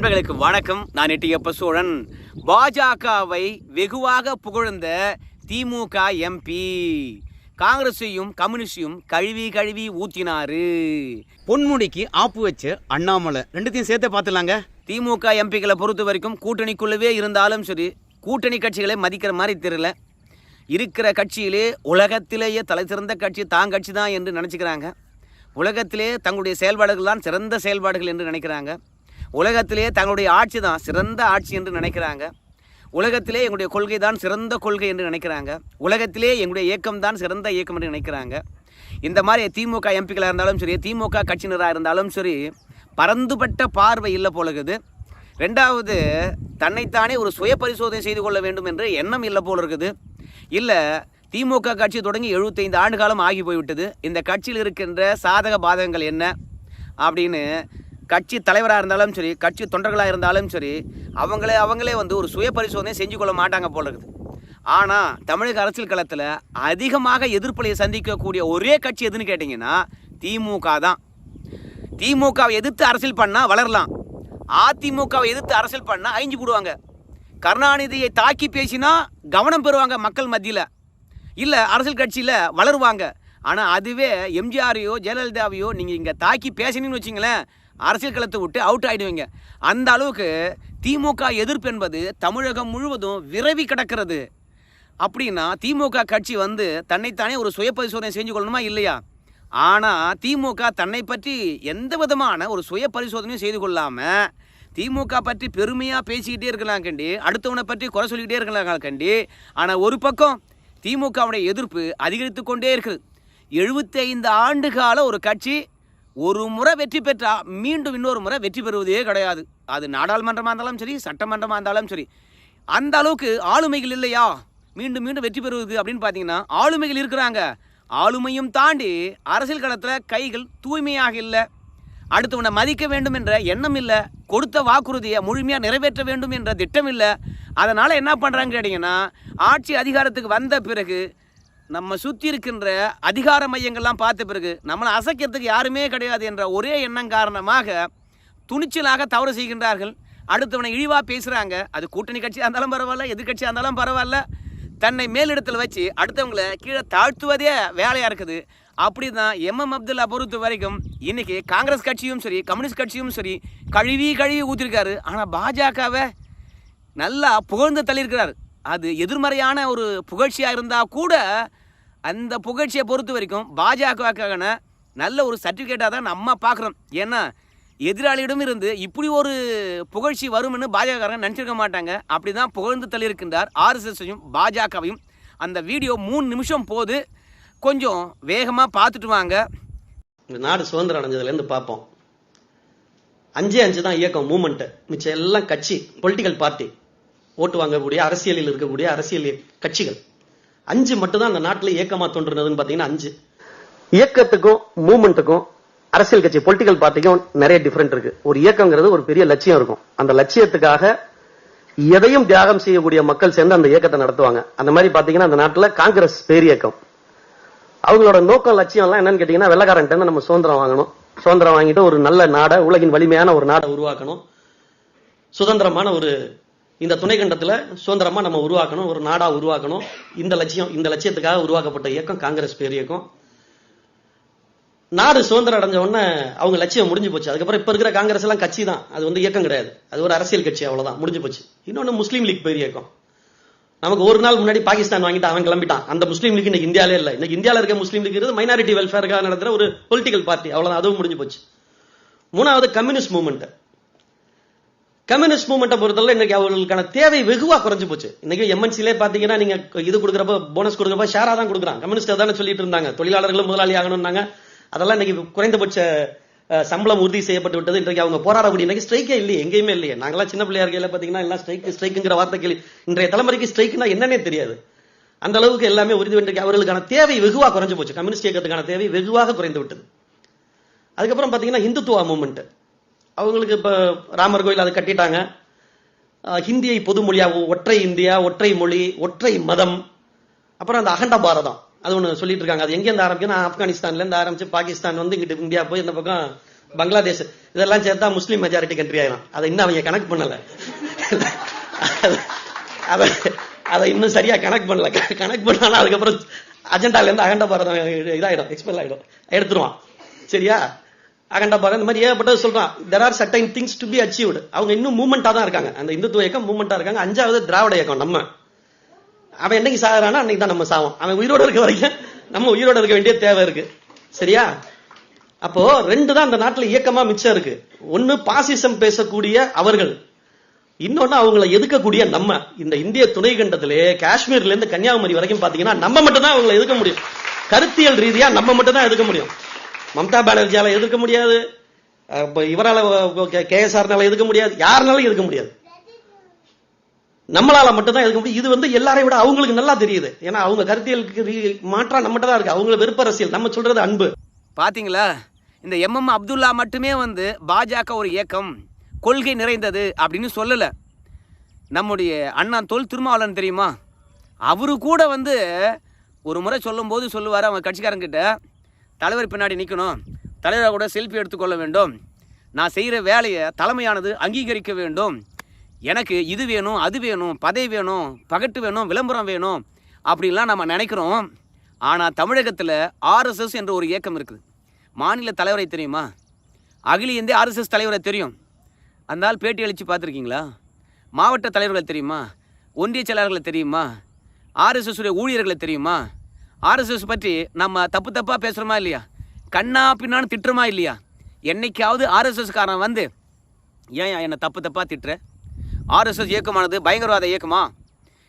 நண்பர்களுக்கு வணக்கம். நான் எட்டியப்ப சோழன் பாஜகவை வெகுவாக புகழ்ந்த திமுக எம்பி. காங்கிரஸையும் கம்யூனிஸ்டையும் கழுவி கழுவி ஊத்தினாரு. பொன்முடிக்கு ஆப்பு வச்சு அண்ணாமலை. ரெண்டுத்தையும் சேர்த்து பார்த்துலாங்க. திமுக எம்பிக்களை பொறுத்த வரைக்கும் கூட்டணிக்குள்ளவே இருந்தாலும் சரி கூட்டணி கட்சிகளை மதிக்கிற மாதிரி தெரியல. இருக்கிற கட்சியிலே உலகத்திலேயே தலை சிறந்த கட்சி தான் கட்சி தான் என்று நினச்சிக்கிறாங்க. உலகத்திலே தங்களுடைய செயல்பாடுகள் தான் சிறந்த செயல்பாடுகள் என்று நினைக்கிறாங்க. உலகத்திலேயே தங்களுடைய ஆட்சி தான் சிறந்த ஆட்சி என்று நினைக்கிறாங்க. உலகத்திலே எங்களுடைய கொள்கை தான் சிறந்த கொள்கை என்று நினைக்கிறாங்க. உலகத்திலே எங்களுடைய இயக்கம் தான் சிறந்த இயக்கம் என்று நினைக்கிறாங்க. இந்த மாதிரி திமுக எம்பிக்களாக இருந்தாலும் சரி திமுக கட்சியினராக இருந்தாலும் சரி பரந்துபட்ட பார்வை இல்லை போலகுது ரெண்டாவது தன்னைத்தானே ஒரு சுய பரிசோதனை செய்து கொள்ள வேண்டும் என்ற எண்ணம் இல்லை போல இருக்குது. இல்லை திமுக கட்சி தொடங்கி 75 ஆண்டு காலம் ஆகி போய்விட்டது. இந்த கட்சியில் இருக்கின்ற சாதக பாதகங்கள் என்ன? அப்படின்னு கட்சி தலைவராக இருந்தாலும் சரி கட்சி தொண்டர்களாக இருந்தாலும் சரி அவங்களே அவங்களே வந்து ஒரு சுய பரிசோதனை செஞ்சு கொள்ள மாட்டாங்க போல இருக்குது. ஆனால் தமிழக அரசியல் களத்தில் அதிகமாக எதிர்ப்பலையை சந்திக்கக்கூடிய ஒரே கட்சி எதுன்னு கேட்டிங்கன்னா திமுக தான். திமுகவை எதிர்த்து அரசியல் பண்ணால் வளரலாம். அதிமுகவை எதிர்த்து அரசியல் பண்ணால் அழிஞ்சு போடுவாங்க. கருணாநிதியை தாக்கி பேசினா கவனம் பெறுவாங்க மக்கள் மத்தியில். இல்லை அரசியல் கட்சியில் வளருவாங்க. ஆனால் அதுவே எம்ஜிஆரையோ ஜெயலலிதாவையோ நீங்கள் இங்கே தாக்கி பேசினீங்கன்னு வச்சிங்களேன் அரசியல் களத்தை விட்டு அவுட் ஆகிடுவீங்க அந்த அளவுக்கு திமுக எதிர்ப்பு என்பது தமிழகம் முழுவதும் விரவி கிடக்கிறது. அப்படின்னா திமுக கட்சி வந்து தன்னைத்தானே ஒரு சுய பரிசோதனை செஞ்சு கொள்ளணுமா இல்லையா? ஆனால் திமுக தன்னை பற்றி எந்த விதமான ஒரு சுய பரிசோதனையும் செய்து கொள்ளாமல் திமுக பற்றி பெருமையாக பேசிக்கிட்டே இருக்கலாம் கண்டி. அடுத்தவனை பற்றி குறை சொல்லிக்கிட்டே இருக்கலாம் கண்டி. ஆனால் ஒரு பக்கம் திமுகவுடைய எதிர்ப்பு அதிகரித்து கொண்டே இருக்குது. எழுபத்தைந்து ஆண்டு கால ஒரு கட்சி ஒரு முறை வெற்றி பெற்றால் மீண்டும் இன்னொரு முறை வெற்றி பெறுவதே கிடையாது. அது நாடாளுமன்றமாக இருந்தாலும் சரி சட்டமன்றமாக இருந்தாலும் சரி. அந்த அளவுக்கு ஆளுமைகள் இல்லையா? மீண்டும் மீண்டும் வெற்றி பெறுவது அப்படின்னு பார்த்தீங்கன்னா ஆளுமைகள் இருக்கிறாங்க. ஆளுமையும் தாண்டி அரசியல் களத்தில் கைகள் தூய்மையாக இல்லை. அடுத்தவனை மதிக்க வேண்டும் என்ற எண்ணம் இல்லை. கொடுத்த வாக்குறுதியை முழுமையாக நிறைவேற்ற வேண்டும் என்ற திட்டம் இல்லை. அதனால் என்ன பண்ணுறாங்க கேட்டிங்கன்னா ஆட்சி அதிகாரத்துக்கு வந்த பிறகு நம்ம சுற்றி இருக்கின்ற அதிகார மையங்கள்லாம் பார்த்த பிறகு நம்மளை அசைக்கிறதுக்கு யாருமே கிடையாது என்ற ஒரே எண்ணம் காரணமாக துணிச்சலாக தவறு செய்கின்றார்கள். அடுத்தவனை இழிவாக பேசுகிறாங்க அது கூட்டணி கட்சியாக இருந்தாலும் பரவாயில்ல எதிர்கட்சியாக இருந்தாலும் பரவாயில்ல. தன்னை மேலிடத்தில் வச்சு அடுத்தவங்களை கீழே தாழ்த்துவதே வேலையாக இருக்குது. அப்படி தான் எம்எம் அப்துல்லா பொறுத்த வரைக்கும் இன்றைக்கி காங்கிரஸ் கட்சியும் சரி கம்யூனிஸ்ட் கட்சியும் சரி கழுவி கழுவி ஊற்றிருக்காரு ஆனால் பாஜகவை நல்லா புகழ்ந்து தள்ளியிருக்கிறார். அது எதிர்மறையான ஒரு புகழ்ச்சியாக இருந்தால் கூட அந்த புகழ்ச்சியை பொறுத்த வரைக்கும் பாஜகவுக்கான நல்ல ஒரு சர்டிஃபிகேட்டாக தான் நம்ம பார்க்குறோம். ஏன்னா எதிராளியிடம் இருந்து இப்படி ஒரு புகழ்ச்சி வரும்னு பாஜகக்காரங்க நினச்சிருக்க மாட்டாங்க. அப்படி தான் புகழ்ந்து தள்ளியிருக்கின்றார் ஆர்எஸ்எஸ்ஸையும் பாஜகவையும். அந்த வீடியோ மூணு நிமிஷம் போது கொஞ்சம் வேகமாக பார்த்துட்டு வாங்க. இந்த நாடு சுதந்திரம் அடைஞ்சதுலேருந்து பார்ப்போம். அஞ்சே அஞ்சு தான் இயக்கம் மூமெண்ட்டு மிச்சம் எல்லாம் கட்சி பொலிட்டிக்கல் பார்ட்டி ஓட்டு வாங்கக்கூடிய அரசியலில் இருக்கக்கூடிய அரசியல் கட்சிகள். அஞ்சு மட்டும்தான் அந்த நாட்டில் இயக்கமா தோன்றுனதுன்னு பார்த்தீங்கன்னா அஞ்சு. இயக்கத்துக்கும் மூமெண்ட்டுக்கும் அரசியல் கட்சி பொலிட்டிக்கல் பார்ட்டிக்கும் நிறைய டிஃபரெண்ட் இருக்கு. ஒரு இயக்கங்கிறது ஒரு பெரிய லட்சியம் இருக்கும். அந்த லட்சியத்துக்காக எதையும் தியாகம் செய்யக்கூடிய மக்கள் சேர்ந்து அந்த இயக்கத்தை நடத்துவாங்க. அந்த மாதிரி பாத்தீங்கன்னா அந்த நாட்டில் காங்கிரஸ் பேரியக்கம். அவங்களோட நோக்கம் லட்சியம் எல்லாம் என்னன்னு கேட்டீங்கன்னா வெள்ளக்காரன் நம்ம சுதந்திரம் வாங்கணும். சுதந்திரம் வாங்கிட்டு ஒரு நல்ல நாடை உலகின் வலிமையான ஒரு நாடை உருவாக்கணும். சுதந்திரமான ஒரு இந்த துணைக்கண்டத்தில் சுதந்திரமா நம்ம உருவாக்கணும் ஒரு நாடா உருவாக்கணும். இந்த லட்சியம் இந்த லட்சியத்துக்காக உருவாக்கப்பட்ட இயக்கம் காங்கிரஸ் பேரியக்கம் நாடு சுதந்திரம் அடைஞ்ச உடனே அவங்க லட்சியம் முடிஞ்சு போச்சு. அதுக்கப்புறம் இப்ப இருக்கிற காங்கிரஸ் எல்லாம் கட்சி தான். அது வந்து இயக்கம் கிடையாது. அது ஒரு அரசியல் கட்சி அவ்வளவுதான். முடிஞ்சு போச்சு. இன்னொன்னு முஸ்லீம் லீக் பேர் இயக்கம். நமக்கு ஒரு நாள் முன்னாடி பாகிஸ்தான் வாங்கிட்டு அவன் கிளம்பிட்டான். அந்த முஸ்லீம் லீக் இன்னைக்கு இந்தியாவிலே இல்லை. இன்னைக்கு இந்தியாவில் இருக்க முஸ்லீம் லீக் இருக்கிறது மைனாரிட்டி வெல்ஃபேருக்காக நடத்துற ஒரு பொலிட்டிக்கல் பார்ட்டி அவ்வளவுதான். அதுவும் முடிஞ்சு போச்சு. மூணாவது கம்யூனிஸ்ட் மூவ்மெண்ட் கம்யூனிஸ்ட் மூவ்மெண்ட்டை பொறுத்தவரை இன்னைக்கு அவர்களுக்கான தேவை வெகுவா குறைஞ்சு போச்சு. இன்னைக்கு எம்என்சிலே பாத்தீங்கன்னா நீங்க இது கொடுக்குறப்ப போனஸ் கொடுக்குறப்ப ஷேரா தான் கொடுக்குறாங்க. கம்யூனிஸ்ட் தானே சொல்லிட்டு இருந்தாங்க. தொழிலாளர்களும் முதலாளி ஆகணும்னாங்க. அதெல்லாம் இன்னைக்கு குறைந்தபட்ச சம்பளம் உறுதி செய்யப்பட்டு விட்டது. இன்றைக்கு அவங்க போராடக்கூடிய இன்னைக்கு ஸ்ட்ரைக்கே இல்லையே எங்கேயுமே இல்லையே. நாங்களாம் சின்ன பிள்ளையா இருக்கையில பாத்தீங்கன்னா எல்லாம் ஸ்ட்ரைக் ஸ்ட்ரைக்குங்கிற வார்த்தை கேள்வி. இன்றைய தலைமுறைக்கு ஸ்ட்ரைக்னா என்னன்னே தெரியாது. அந்த அளவுக்கு எல்லாமே உறுதி இன்றைக்கு அவர்களுக்கான தேவை வெகுவா குறைஞ்சு போச்சு. கம்யூனிஸ்ட் இயக்கத்துக்கான தேவை வெகுவாக குறைந்து விட்டது. அதுக்கப்புறம் பாத்தீங்கன்னா இந்துத்துவா மூமெண்ட் அவங்களுக்கு இப்போ ராமர் கோயில் அதை கட்டிட்டாங்க. ஹிந்தியை பொது ஒற்றை இந்தியா ஒற்றை மொழி ஒற்றை மதம் அப்புறம் அந்த அகண்ட பாரதம். அது ஒண்ணு சொல்லிட்டு இருக்காங்க. அது எங்கேருந்து ஆரம்பிக்கும் நான் ஆப்கானிஸ்தான்ல இருந்து ஆரம்பிச்சு பாகிஸ்தான் வந்து இங்கிட்டு இந்தியா போய் இந்த பக்கம் பங்களாதேஷ் இதெல்லாம் சேர்த்தா முஸ்லீம் மெஜாரிட்டி கண்ட்ரி ஆயிரும். அதை இன்னும் அவங்க கணக்கு பண்ணல. அதை அதை இன்னும் சரியா கணக்கு பண்ணல. கணக்கு பண்ணாலும் அதுக்கப்புறம் அஜெண்டால இருந்து அகண்ட பாரதம் இதாயிடும் எக்ஸ்பெல் ஆகிடும் எடுத்துருவான். சரியா? அகண்டபாரம் இந்த மாதிரி ஏகப்பட்டது சொல்றான். There are certain things to be achieved அவங்க இன்னும் மூமெண்டா தான் இருக்காங்க. அந்த இந்துத்துவ இயக்கம் மூமெண்டா இருக்காங்க. அஞ்சாவது திராவிட இயக்கம் நம்ம. அவன் என்னைக்கு சாகுறானோ அன்னைக்கு தான் நம்ம சாவோம். அவன் உயிரோட இருக்க வரைக்கும் நம்ம உயிரோட இருக்க வேண்டிய தேவை இருக்கு. சரியா? அப்போ ரெண்டு தான் அந்த நாட்டுல இயக்கமா மிச்சம் இருக்கு. ஒன்னு பாசிசம் பேசக்கூடிய அவர்கள். இன்னொன்னு அவங்கள எதுக்கக்கூடிய நம்ம. இந்த இந்திய துணை கண்டத்திலே காஷ்மீர்ல இருந்து கன்னியாகுமரி வரைக்கும் பாத்தீங்கன்னா நம்ம மட்டும் தான் அவங்களை எதுக்க முடியும். கருத்தியல் ரீதியா நம்ம மட்டும் தான் எதுக்க முடியும். மம்தா பானர்ஜியால எதிர்க்க முடியாது. அஹ் இப்ப இவரால கே எதுக்க முடியாது. யாருனாலும் எதுக்க முடியாது. நம்மளால மட்டும்தான் எதுக்க முடியும். இது வந்து எல்லாரையும் விட அவங்களுக்கு நல்லா தெரியுது. ஏன்னா அவங்க கருத்தியலுக்கு மாற்றம் மாற்றா நம்மகிட்ட தான் இருக்கு. அவங்கள வெறுப்பு அரசியல். நம்ம சொல்றது அன்பு. பாத்தீங்களா? இந்த எம்எம் அப்துல்லா மட்டுமே வந்து பாஜக ஒரு இயக்கம் கொள்கை நிறைந்தது அப்படின்னு சொல்லலை. நம்முடைய அண்ணா தொல் திருமாவளன் தெரியுமா? அவரு கூட வந்து ஒரு முறை சொல்லும்போது சொல்லுவார் அவங்க கட்சிக்காரங்கிட்ட தலைவர் பின்னாடி நிற்கணும் தலைவரை கூட செல்ஃபி எடுத்துக்கொள்ள வேண்டும். நான் செய்கிற வேலையை தலைமையானது அங்கீகரிக்க வேண்டும். எனக்கு இது வேணும் அது வேணும் பதவி வேணும் பகட்டு வேணும் விளம்பரம் வேணும் அப்படின்லாம் நம்ம நினைக்கிறோம். ஆனால் தமிழகத்தில் ஆர்எஸ்எஸ் என்ற ஒரு இயக்கம் இருக்குது. மாநில தலைவரை தெரியுமா? அகில இந்திய ஆர்எஸ்எஸ் தலைவரை தெரியும். அந்த ஆள் பேட்டி அளித்து பார்த்துருக்கீங்களா? மாவட்ட தலைவர்களை தெரியுமா? ஒன்றிய செயலாளர்களை தெரியுமா? ஆர்எஸ்எஸ் உடைய ஊழியர்களை தெரியுமா? ஆர்எஸ்எஸ் பற்றி நம்ம தப்பு தப்பாக பேசுகிறோமா இல்லையா? கண்ணா பின்னான்னு திட்டுறோமா இல்லையா? என்னைக்காவது ஆர்எஸ்எஸ்காரன் வந்து ஏன் என்னை தப்பு தப்பாக திட்டுற? ஆர்எஸ்எஸ் இயக்கமானது பயங்கரவாத இயக்கமா?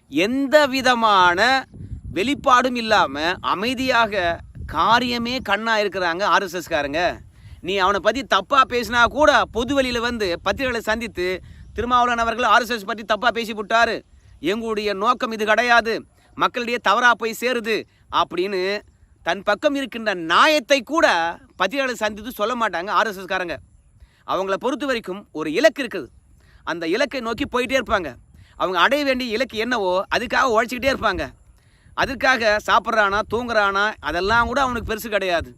எந்த விதமான வெளிப்பாடும் இல்லாமல் அமைதியாக காரியமே கண்ணா இருக்கிறாங்க ஆர்எஸ்எஸ்காரங்க. நீ அவனை பற்றி தப்பாக பேசினா கூட பொது வெளியில் வந்து பத்திரிகைகளை சந்தித்து திருமாவளவன் அவர்கள் ஆர்எஸ்எஸ் பற்றி தப்பாக பேசி விட்டாரு எங்களுடைய நோக்கம் இது கிடையாது. மக்களிடையே தவறாக போய் சேருது. அப்படின்னு தன் பக்கம் இருக்கின்ற நியாயத்தை கூட பத்திரிகையாளர் சந்தித்து சொல்ல மாட்டாங்க ஆர்எஸ்எஸ் காரங்க அவங்கள பொறுத்த வரைக்கும் ஒரு இலக்கு இருக்குது. அந்த இலக்கை நோக்கி போயிட்டே இருப்பாங்க. அவங்க அடைய வேண்டிய இலக்கு என்னவோ அதுக்காக உழைச்சிக்கிட்டே இருப்பாங்க. அதுக்காக சாப்பிட்றானா தூங்குறானா அதெல்லாம் கூட அவனுக்கு பெருசு கிடையாது.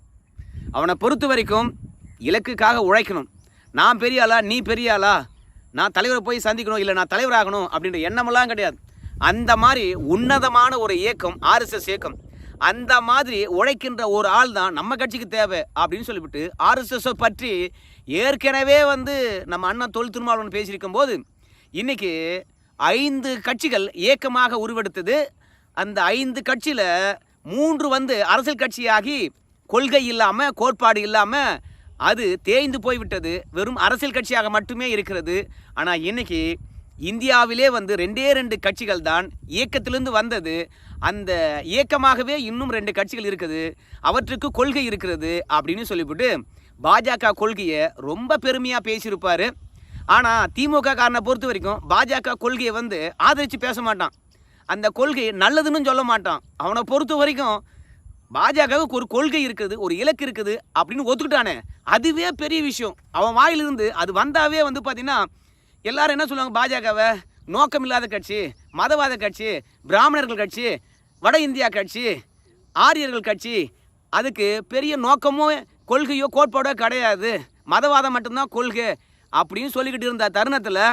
அவனை பொறுத்த வரைக்கும் இலக்குக்காக உழைக்கணும். நான் பெரிய ஆளா நீ பெரிய ஆளா? நான் தலைவரை போய் சந்திக்கணும் இல்லை நான் தலைவராகணும் அப்படின்ற எண்ணமெல்லாம் கிடையாது. அந்த மாதிரி உன்னதமான ஒரு இயக்கம் ஆர்எஸ்எஸ் இயக்கம். அந்த மாதிரி உழைக்கின்ற ஒரு ஆள் தான் நம்ம கட்சிக்கு தேவை அப்படின்னு சொல்லிவிட்டு ஆர்எஸ்எஸ் பற்றி ஏற்கனவே வந்து நம்ம அண்ணன் தொல் திருமாவளவன் பேசியிருக்கும் போது இன்றைக்கி ஐந்து கட்சிகள் இயக்கமாக உருவெடுத்தது. அந்த ஐந்து கட்சியில் மூன்று வந்து அரசியல் கட்சியாகி கொள்கை இல்லாமல் கோட்பாடு இல்லாமல் அது தேய்ந்து போய்விட்டது. வெறும் அரசியல் கட்சியாக மட்டுமே இருக்கிறது. ஆனால் இன்றைக்கி இந்தியாவிலே வந்து ரெண்டே ரெண்டு கட்சிகள் தான் இயக்கத்திலிருந்து வந்தது. அந்த இயக்கமாகவே இன்னும் ரெண்டு கட்சிகள் இருக்குது. அவற்றுக்கு கொள்கை இருக்கிறது அப்படின்னு சொல்லிவிட்டு பாஜக கொள்கையை ரொம்ப பெருமையாக பேசியிருப்பார். ஆனால் திமுக காரனை பொறுத்த வரைக்கும் பாஜக கொள்கையை வந்து ஆதரித்து பேச மாட்டான். அந்த கொள்கை நல்லதுன்னு சொல்ல மாட்டான். அவனை பொறுத்த வரைக்கும் பாஜகவுக்கு ஒரு கொள்கை இருக்குது ஒரு இலக்கு இருக்குது அப்படின்னு ஒத்துக்கிட்டானே. அதுவே பெரிய விஷயம். அவன் வாயிலிருந்து அது வந்தாவே வந்து பார்த்தீங்கன்னா எல்லாரும் என்ன சொல்லுவாங்க பாஜகவை? நோக்கம் இல்லாத கட்சி மதவாத கட்சி பிராமணர்கள் கட்சி வட இந்தியா கட்சி ஆரியர்கள் கட்சி அதுக்கு பெரிய நோக்கமோ கொள்கையோ கோட்பாடோ கிடையாது. மதவாதம் மட்டும்தான் கொள்கை அப்படின்னு சொல்லிக்கிட்டு இருந்த தருணத்தில்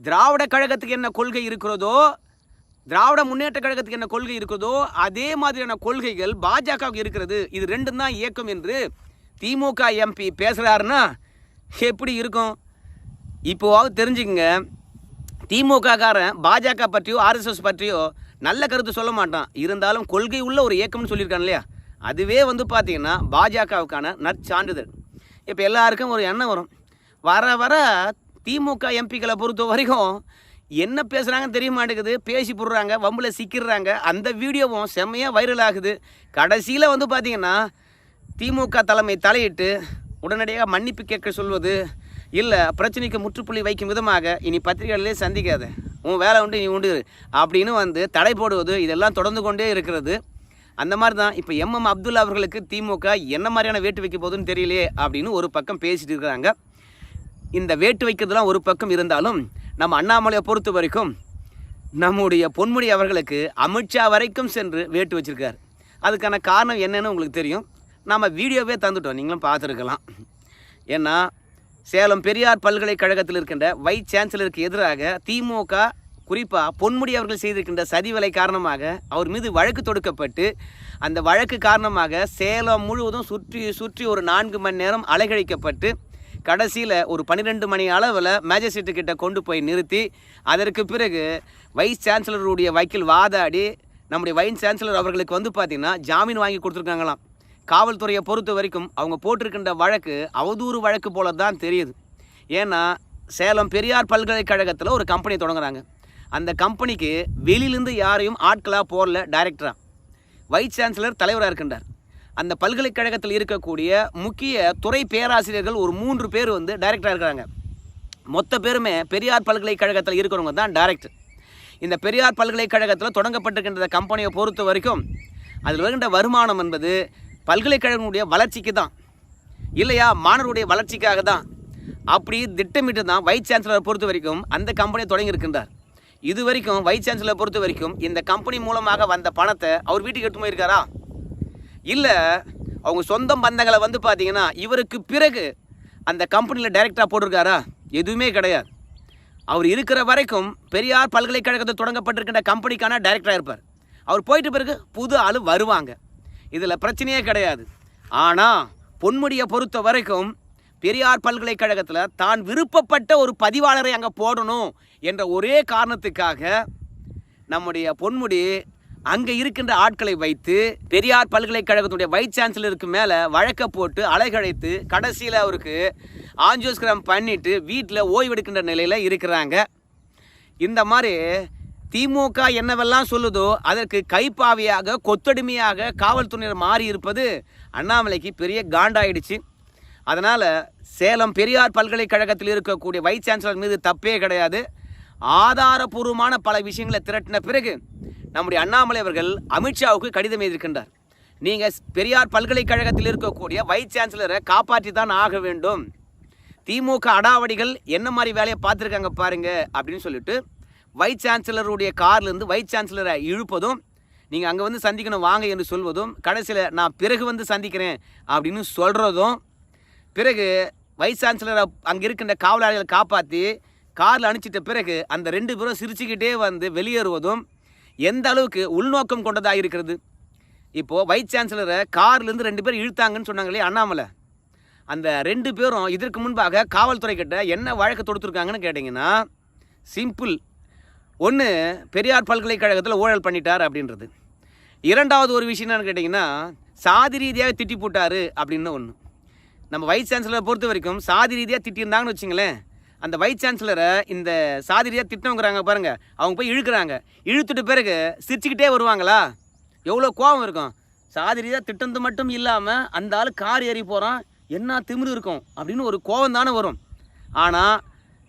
திராவிட கழகத்துக்கு என்ன கொள்கை இருக்கிறதோ திராவிட முன்னேற்ற கழகத்துக்கு என்ன கொள்கை இருக்கிறதோ அதே மாதிரியான கொள்கைகள் பாஜகவுக்கு இருக்கிறது. இது ரெண்டும் தான் இயக்கம் என்று திமுக எம்பி பேசுகிறாருன்னா எப்படி இருக்கும்? இப்போவாவது தெரிஞ்சுக்கங்க. திமுககாரன் பாஜக பற்றியோ ஆர்எஸ்எஸ் பற்றியோ நல்ல கருத்து சொல்ல மாட்டான். இருந்தாலும் கொள்கை உள்ள ஒரு இயக்கம்னு சொல்லியிருக்கான் இல்லையா? அதுவே வந்து பார்த்தீங்கன்னா பாஜகவுக்கான நற்சான்றிதழ். இப்போ எல்லாருக்கும் ஒரு எண்ணம் வரும். வர வர திமுக எம்பிக்களை பொறுத்த வரைக்கும் என்ன பேசுகிறாங்கன்னு தெரிய மாட்டேங்குது. பேசி போடுறாங்க வம்பில் சிக்கிடுறாங்க. அந்த வீடியோவும் செம்மையாக வைரல் ஆகுது. கடைசியில் வந்து பார்த்திங்கன்னா திமுக தலைமை தலையிட்டு உடனடியாக மன்னிப்பு கேட்க சொல்வது இல்லை பிரச்சனைக்கு முற்றுப்புள்ளி வைக்கும் விதமாக இனி பத்திரிகைகளிலே சந்திக்காத. உன் வேலை உண்டு நீ உண்டு. அப்படின்னு வந்து தடை போடுவது இதெல்லாம் தொடர்ந்து கொண்டே இருக்கிறது. அந்த மாதிரி தான் இப்போ எம்எம் அப்துல்லா அவர்களுக்கு திமுக என்ன மாதிரியான வேட்டு வைக்க போகுதுன்னு தெரியலையே அப்படின்னு ஒரு பக்கம் பேசிட்டு இருக்கிறாங்க. இந்த வேட்டு வைக்கிறதுலாம் ஒரு பக்கம் இருந்தாலும் நம்ம அண்ணாமலையை பொறுத்த வரைக்கும் நம்முடைய பொன்முடி அவர்களுக்கு அமித்ஷா வரைக்கும் சென்று வேட்டு வச்சுருக்கார். அதுக்கான காரணம் என்னென்னு உங்களுக்கு தெரியும். நம்ம வீடியோவே தந்துட்டோம். நீங்களும் பார்த்துருக்கலாம். ஏன்னா சேலம் பெரியார் பல்கலைக்கழகத்தில் இருக்கின்ற வைஸ் சான்சலருக்கு எதிராக திமுக குறிப்பாக பொன்முடி அவர்கள் செய்திருக்கின்ற சதிவலை காரணமாக அவர் மீது வழக்கு தொடுக்கப்பட்டு அந்த வழக்கு காரணமாக சேலம் முழுவதும் சுற்றி சுற்றி ஒரு நான்கு மணி நேரம் அலைகழிக்கப்பட்டு கடைசியில் ஒரு பன்னிரெண்டு மணி அளவில் மேஜிஸ்ட்ரேட்டு கிட்ட கொண்டு போய் நிறுத்தி அதற்கு பிறகு வைஸ் சான்சலருடைய வக்கீல் வாதாடி நம்முடைய வைஸ் சான்சலர் அவர்களுக்கு வந்து பார்த்திங்கன்னா ஜாமீன் வாங்கி கொடுத்துருக்காங்களாம். காவல்துறையை பொறுத்த வரைக்கும் அவங்க போட்டிருக்கின்ற வழக்கு அவதூறு வழக்கு போல தான் தெரியுது. ஏன்னா சேலம் பெரியார் பல்கலைக்கழகத்தில் ஒரு கம்பெனி தொடங்குறாங்க. அந்த கம்பெனிக்கு வெளியிலேருந்து யாரையும் ஆட்களாக போடல டைரக்டராக வைஸ் சான்சலர் தலைவராக இருக்கின்றார். அந்த பல்கலைக்கழகத்தில் இருக்கக்கூடிய முக்கிய துறை பேராசிரியர்கள் ஒரு மூன்று பேர் வந்து டைரக்டராக இருக்கிறாங்க. மொத்த பேருமே பெரியார் பல்கலைக்கழகத்தில் இருக்கிறவங்க தான் டைரக்டர் இந்த பெரியார் பல்கலைக்கழகத்தில் தொடங்கப்பட்டிருக்கின்ற கம்பெனியை பொறுத்த வரைக்கும் அதில் வருகின்ற வருமானம் என்பது பல்கலைக்கழகங்களுடைய வளர்ச்சிக்கு தான் இல்லையா மாணவருடைய வளர்ச்சிக்காக தான் அப்படி திட்டமிட்டு தான் வைஸ் சான்சலரை பொறுத்த வரைக்கும் அந்த கம்பெனியை தொடங்கியிருக்கின்றார். இது வரைக்கும் வைஸ் சான்சலரை பொறுத்த வரைக்கும் இந்த கம்பெனி மூலமாக வந்த பணத்தை அவர் வீட்டுக்கு எட்டு போயிருக்காரா? இல்லை அவங்க சொந்த பந்தங்களை வந்து பார்த்தீங்கன்னா இவருக்கு பிறகு அந்த கம்பெனியில் டைரக்டராக போட்டிருக்காரா? எதுவுமே கிடையாது. அவர் இருக்கிற வரைக்கும் பெரியார் பல்கலைக்கழகத்தில் தொடங்கப்பட்டிருக்கின்ற கம்பெனிக்கான டைரக்டராக இருப்பார். அவர் போயிட்டு பிறகு புது ஆள் வருவாங்க. இதில் பிரச்சனையே கிடையாது. ஆனால் பொன்முடியை பொறுத்த வரைக்கும் பெரியார் பல்கலைக்கழகத்தில் தான் விருப்பப்பட்ட ஒரு பதிவாளரை அங்கே போடணும் என்ற ஒரே காரணத்துக்காக நம்முடைய பொன்முடி அங்கே இருக்கின்ற ஆட்களை வைத்து பெரியார் பல்கலைக்கழகத்துடைய வைஸ் சான்சலருக்கு மேலே வழக்கை போட்டு அலைகழைத்து கடைசியில் அவருக்கு ஆஞ்சியோஸ்கிராம் பண்ணிட்டு வீட்டில் ஓய்வெடுக்கின்ற நிலையில் இருக்கிறாங்க. இந்த மாதிரி திமுக என்னவெல்லாம் சொல்லுதோ அதற்கு கைப்பாவியாக கொத்தடிமையாக காவல்துறையினர் மாறி இருப்பது அண்ணாமலைக்கு பெரிய காண்டாயிடுச்சு. அதனால் சேலம் பெரியார் பல்கலைக்கழகத்தில் இருக்கக்கூடிய வைஸ் சான்சலர் மீது தப்பே கிடையாது. ஆதாரபூர்வமான பல விஷயங்களை திரட்டின பிறகு நம்முடைய அண்ணாமலை அவர்கள் அமித்ஷாவுக்கு கடிதம் எழுதியிருக்கின்றார். நீங்கள் பெரியார் பல்கலைக்கழகத்தில் இருக்கக்கூடிய வைஸ் சான்சலரை காப்பாற்றி தான் ஆக வேண்டும். திமுக அடாவடிகள் என்ன மாதிரி வேலையை பார்த்துருக்காங்க பாருங்கள் அப்படின்னு சொல்லிட்டு வைஸ் சான்சலருடைய கார்லேருந்து வைஸ் சான்சலரை இழுப்பதும் நீங்கள் அங்கே வந்து சந்திக்கணும் வாங்க என்று சொல்வதும் கடைசியில் நான் பிறகு வந்து சந்திக்கிறேன் அப்படின்னு சொல்கிறதும் பிறகு வைஸ் சான்சலரை அங்கே இருக்கின்ற காவலாளிகளை காப்பாற்றி காரில் அனுப்பிச்சிட்ட பிறகு அந்த ரெண்டு பேரும் சிரிச்சுக்கிட்டே வந்து வெளியேறுவதும் எந்த அளவுக்கு உள்நோக்கம் கொண்டதாக இருக்கிறது. இப்போது வைஸ் சான்சலரை கார்லேருந்து ரெண்டு பேர் இழுத்தாங்கன்னு சொன்னாங்களே அண்ணாமலை? அந்த ரெண்டு பேரும் இதற்கு முன்பாக காவல்துறை கிட்ட என்ன வழக்கு தொடுத்துருக்காங்கன்னு கேட்டிங்கன்னா சிம்பிள் ஒன்று பெரியார் பல்கலைக்கழகத்தில் ஊழல் பண்ணிட்டார் அப்படின்றது. இரண்டாவது ஒரு விஷயம் என்னன்னு கேட்டிங்கன்னா சாதி ரீதியாக திட்டி போட்டார் அப்படின்னு ஒன்று நம்ம வைஸ் சான்சலரை பொறுத்த வரைக்கும் சாதி ரீதியாக திட்டியிருந்தாங்கன்னு வச்சுங்களேன் அந்த வைஸ் சான்சலரை இந்த சாதி ரீதியாக திட்டங்கிறாங்க பாருங்கள் அவங்க போய் இழுக்கிறாங்க. இழுத்துட்டு பிறகு சிரிச்சுக்கிட்டே வருவாங்களா? எவ்வளோ கோபம் இருக்கும். சாதி ரீதியாக திட்டந்து மட்டும் இல்லாமல் அந்த ஆள் கார் ஏறி போகிறான் என்ன திமிரு இருக்கும் அப்படின்னு ஒரு கோபம் தானே வரும். ஆனால்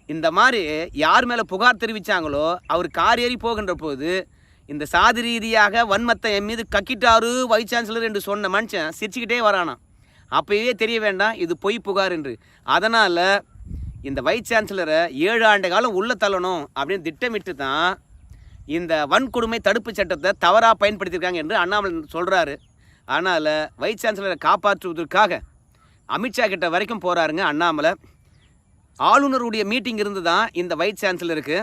இந்த மாதிரி யார் மேலே புகார் தெரிவித்தாங்களோ அவர் கார் ஏறி போகின்ற போது இந்த சாதி ரீதியாக வன்மத்தை என் மீது கக்கிட்டாரு வைஸ் சான்சலர் என்று சொன்ன மனுஷன் சிரிச்சுக்கிட்டே வரானாம். அப்பயே தெரிய வேண்டாம் இது பொய் புகார் என்று. அதனால் இந்த வைஸ் சான்சலரை ஏழு ஆண்டு காலம் உள்ளே தள்ளணும் அப்படின்னு திட்டமிட்டு தான் இந்த வன்கொடுமை தடுப்பு சட்டத்தை தவறாக பயன்படுத்தியிருக்காங்க என்று அண்ணாமலை சொல்கிறாரு அதனால் வைஸ் சான்சலரை காப்பாற்றுவதற்காக அமித்ஷா கிட்ட வரைக்கும் போகிறாருங்க அண்ணாமலை. ஆளுநருடைய மீட்டிங் இருந்து தான் இந்த வைஸ் சான்சலருக்கு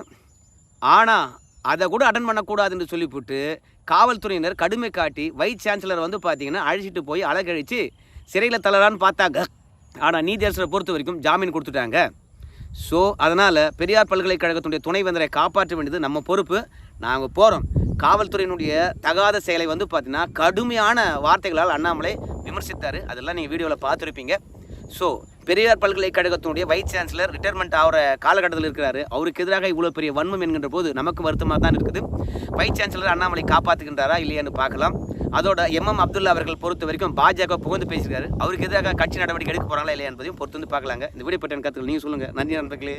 ஆனால் அதை கூட அட்டன் பண்ணக்கூடாதுன்னு சொல்லிவிட்டு காவல்துறையினர் கடுமை காட்டி வைஸ் சான்சலர் வந்து பார்த்தீங்கன்னா அழைச்சிட்டு போய் அழகழிச்சு சிறையில் தள்ளலான்னு பார்த்தாங்க. ஆனால் நீதியரசரை பொறுத்த வரைக்கும் ஜாமீன் கொடுத்துட்டாங்க. ஸோ அதனால் பெரியார் பல்கலைக்கழகத்துடைய துணைவேந்தரை காப்பாற்ற வேண்டியது நம்ம பொறுப்பு. நாங்கள் போகிறோம் காவல்துறையினுடைய தகாத செயலை வந்து பார்த்தீங்கன்னா கடுமையான வார்த்தைகளால் அண்ணாமலை விமர்சித்தார். அதெல்லாம் நீங்கள் வீடியோவில் பார்த்துருப்பீங்க. ஸோ பெரியார் பல்கலைக்கழகத்தினுடைய வைஸ் சான்சலர் ரிட்டையர்மெண்ட் ஆகிற காலகட்டத்தில் இருக்கிறாரு. அவருக்கு எதிராக இவ்வளோ பெரிய வன்மம் என்கின்ற போது நமக்கு வருத்தமாக தான் இருக்குது. வைஸ் சான்சலர் அண்ணாமலை காப்பாற்றுகின்றாரா இல்லையான்னு பார்க்கலாம். அதோட எம் அப்துல்லா அவர்கள் பொறுத்த வரைக்கும் பாஜக புகழ்ந்து பேசியிருக்காரு. அவருக்கு எதிராக கட்சி நடவடிக்கை எடுக்க போகிறாங்களா இல்லையா என்பதையும் பொறுத்து வந்து பார்க்கலாங்க. இந்த வீடியோ பற்றின கருத்துக்கள் நீங்கள் சொல்லுங்கள் நன்றி நண்பர்களே.